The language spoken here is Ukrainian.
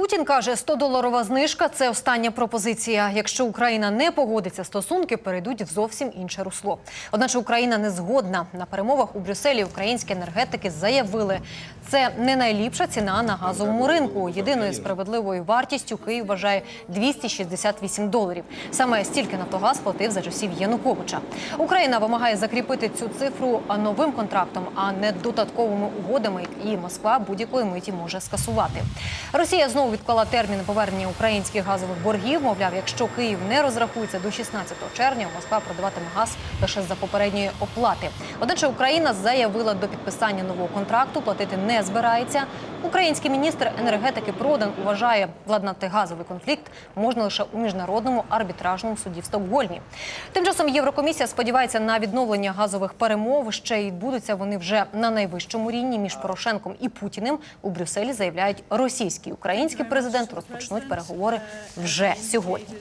Путін каже, 100-доларова знижка це остання пропозиція. Якщо Україна не погодиться, стосунки перейдуть в зовсім інше русло. Одначе Україна не згодна. На перемовах у Брюсселі українські енергетики заявили, це не найліпша ціна на газовому ринку. Єдиною справедливою вартістю Київ вважає 268 доларів. Саме стільки Нафтогаз платив за часів Януковича. Україна вимагає закріпити цю цифру новим контрактом, а не додатковими угодами, які Москва будь-якої миті може скасувати. Росія знову відклала термін повернення українських газових боргів. Мовляв, якщо Київ не розрахується до 16 червня, Москва продаватиме газ лише за попередньої оплати. Одначе Україна заявила до підписання нового контракту платити не збирається. Український міністр енергетики Продан вважає, владнати газовий конфлікт можна лише у міжнародному арбітражному суді в Стокгольмі. Тим часом Єврокомісія сподівається на відновлення газових перемов. Ще й відбудуться вони вже на найвищому рівні між Порошенком і Путіним. У Брюсселі заявляють, російський і український президент розпочнуть переговори вже сьогодні.